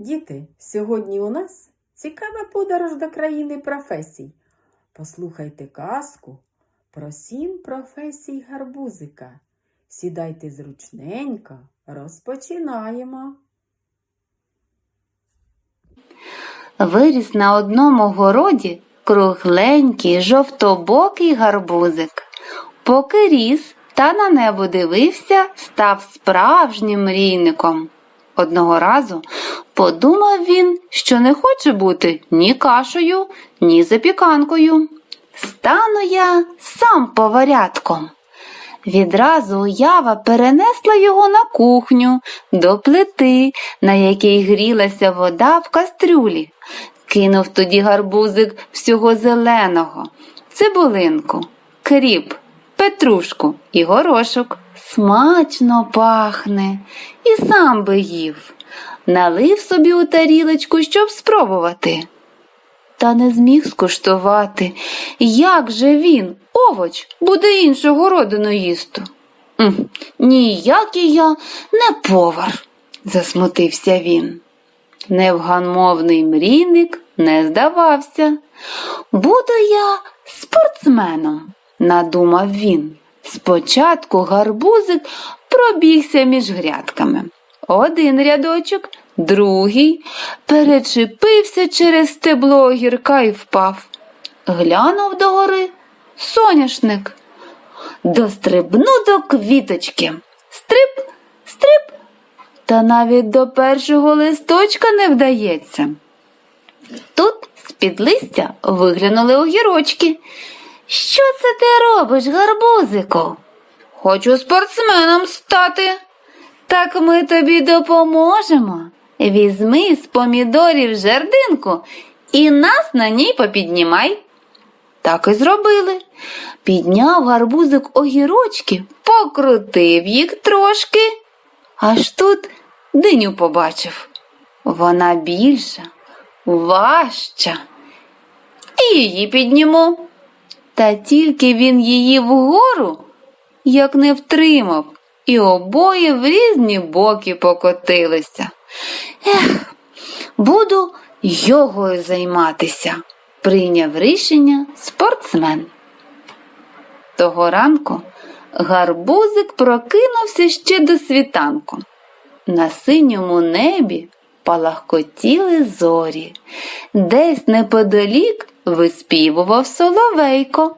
Діти, сьогодні у нас цікава подорож до країни професій. Послухайте казку про сім професій гарбузика. Сідайте зручненько, розпочинаємо. Виріс на одному городі кругленький жовтобокий гарбузик. Поки ріс та на небо дивився, став справжнім мрійником. Одного разу подумав він, що не хоче бути ні кашею, ні запіканкою. Стану я сам поварятком. Відразу уява перенесла його на кухню до плити, на якій грілася вода в кастрюлі. Кинув тоді гарбузик всього зеленого, цибулинку, кріп, петрушку і горошок. Смачно пахне, і сам би їв. Налив собі у тарілочку, щоб спробувати. Та не зміг скуштувати, як же він, овоч, буде іншого родину їсти. Ніякий я не повар, засмутився він. Невганмовний мрійник не здавався. Буду я спортсменом, надумав він. Спочатку гарбузик пробігся між грядками. Один рядочок, другий, перечепився через стебло огірка і впав. Глянув догори соняшник. Дострибну до квіточки. Стрип, стрип, та навіть до першого листочка не вдається. Тут з-під листя виглянули огірочки. Що це ти робиш, гарбузику? Хочу спортсменом стати. Так ми тобі допоможемо. Візьми з помідорів жердинку і нас на ній попіднімай. Так і зробили. Підняв гарбузик огірочки, покрутив їх трошки. Аж тут диню побачив. Вона більша, важча. І її підніму. Та тільки він її вгору, як не втримав, і обоє в різні боки покотилися. Ех, буду йогою займатися, прийняв рішення спортсмен. Того ранку гарбузик прокинувся ще до світанку. На синьому небі палахкотіли зорі, десь неподалік виспівував соловейко.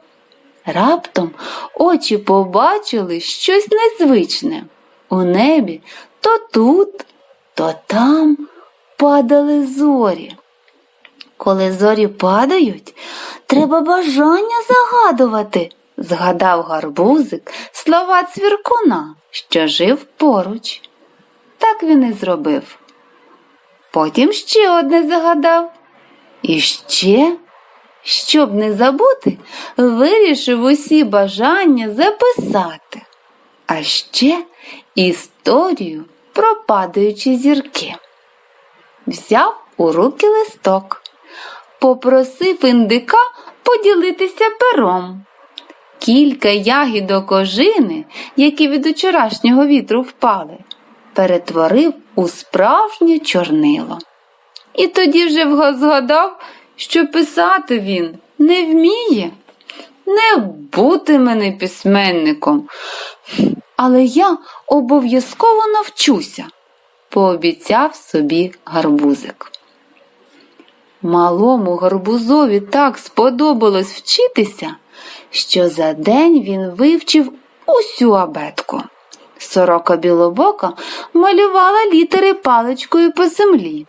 Раптом очі побачили щось незвичне. У небі то тут, то там падали зорі. Коли зорі падають, треба бажання загадувати, згадав гарбузик слова цвіркуна, що жив поруч. Так він і зробив. Потім ще одне загадав. І ще, щоб не забути, вирішив усі бажання записати, а ще історію про падаючі зірки. Взяв у руки листок, попросив індика поділитися пером. Кілька ягідок ожини, які від учорашнього вітру впали, перетворив у справжнє чорнило. І тоді вже згадав, що писати він не вміє. Не бути мене письменником, але я обов'язково навчуся, пообіцяв собі гарбузик. Малому гарбузові так сподобалось вчитися, що за день він вивчив усю абетку. Сорока білобока малювала літери паличкою по землі.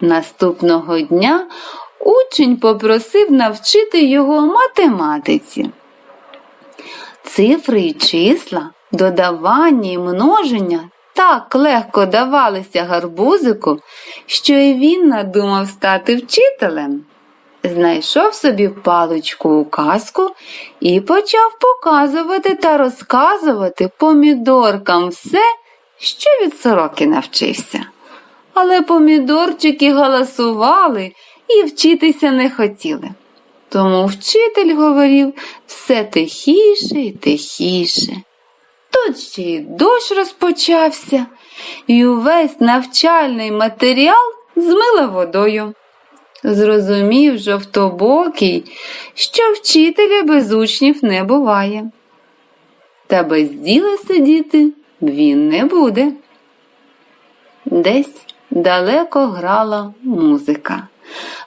Наступного дня учень попросив навчити його математиці. Цифри і числа, додавання і множення так легко давалися гарбузику, що і він надумав стати вчителем. Знайшов собі паличку у казку і почав показувати та розказувати помідоркам все, що від сороки навчився. Але помідорчики галасували і вчитися не хотіли. Тому вчитель говорив все тихіше і тихіше. Тут ще й дощ розпочався, і увесь навчальний матеріал змила водою. Зрозумів жовтобокий, що вчителя без учнів не буває. Та без діла сидіти він не буде. Десь далеко грала музика.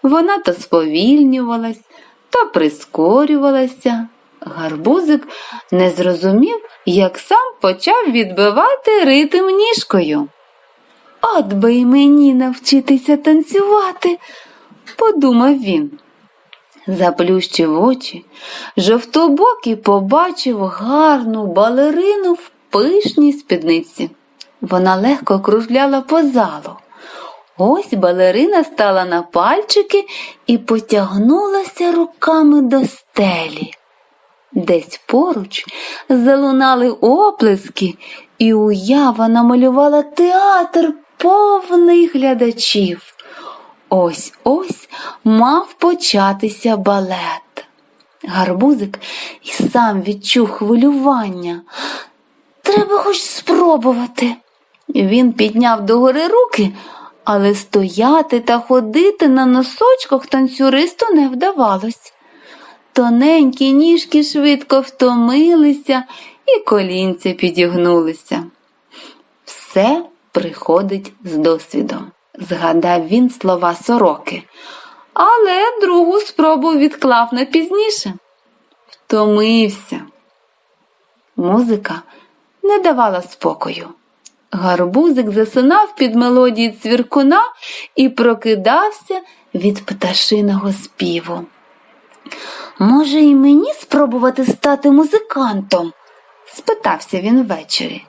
Вона то сповільнювалась, то прискорювалася. Гарбузик не зрозумів, як сам почав відбивати ритм ніжкою. От би й мені навчитися танцювати, подумав він. Заплющив очі, жовтобокий побачив гарну балерину в пишній спідниці. Вона легко кружляла по залу. Ось балерина стала на пальчики і потягнулася руками до стелі. Десь поруч залунали оплески, і уява намалювала театр повний глядачів. Ось ось мав початися балет. Гарбузик і сам відчув хвилювання. Треба хоч спробувати. Він підняв догори руки, але стояти та ходити на носочках танцюристу не вдавалось. Тоненькі ніжки швидко втомилися і колінця підігнулися. Все приходить з досвідом, згадав він слова сороки, але другу спробу відклав на пізніше. Втомився. Музика не давала спокою. Гарбузик засинав під мелодії цвіркуна і прокидався від пташиного співу. Може, і мені спробувати стати музикантом? спитався він ввечері,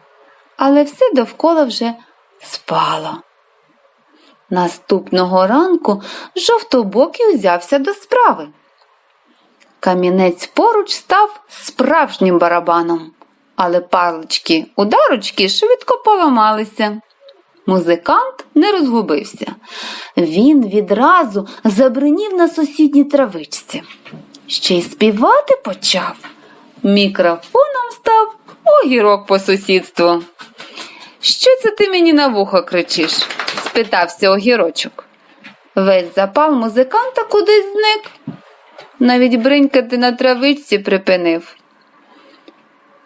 але все довкола вже спало. Наступного ранку жовтобокий узявся до справи. Камінець поруч став справжнім барабаном, але палички ударочки швидко поламалися. Музикант не розгубився. Він відразу забринів на сусідній травичці. Ще й співати почав. Мікрофоном став огірок по сусідству. Що це ти мені на вухо кричиш? спитався огірочок. Весь запал музиканта кудись зник. Навіть бринькати на травичці припинив.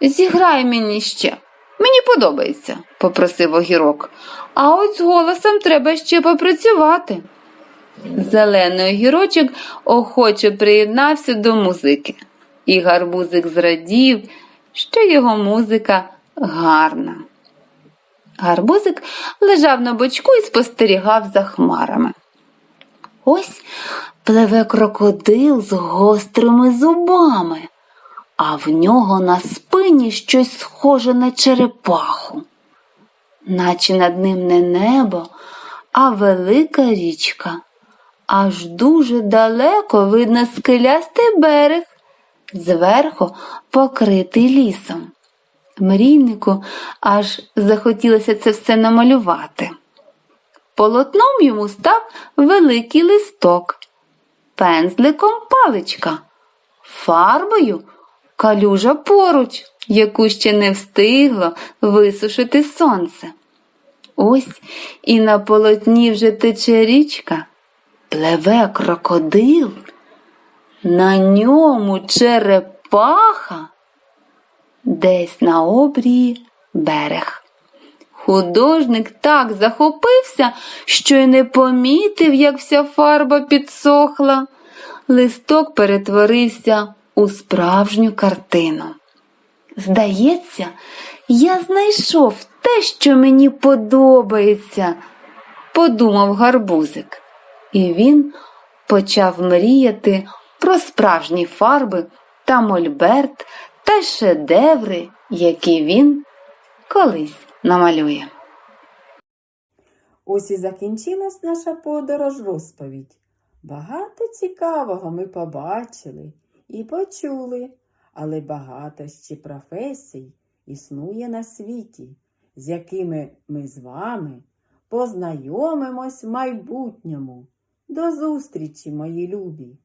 Зіграй мені ще. Мені подобається, попросив огірок. А от з голосом треба ще попрацювати. Зелений огірочок охоче приєднався до музики, і гарбузик зрадів, що його музика гарна. Гарбузик лежав на бочку і спостерігав за хмарами. Ось пливе крокодил з гострими зубами, а в нього на спині щось схоже на черепаху, наче над ним не небо, а велика річка. Аж дуже далеко видно скелястий берег, зверху покритий лісом. Мрійнику аж захотілося це все намалювати. Полотном йому став великий листок, пензликом паличка, фарбою калюжа поруч, яку ще не встигло висушити сонце. Ось і на полотні вже тече річка, пливе крокодил, на ньому черепаха, десь на обрії берег. Художник так захопився, що й не помітив, як вся фарба підсохла. Листок перетворився у справжню картину. Здається, я знайшов те, що мені подобається, подумав гарбузик, і він почав мріяти про справжні фарби та мольберт та шедеври, які він колись намалює. Ось і закінчилась наша подорож розповідь. Багато цікавого ми побачили і почули, але багато ще професій існує на світі, з якими ми з вами познайомимось в майбутньому. До зустрічі, мої любі!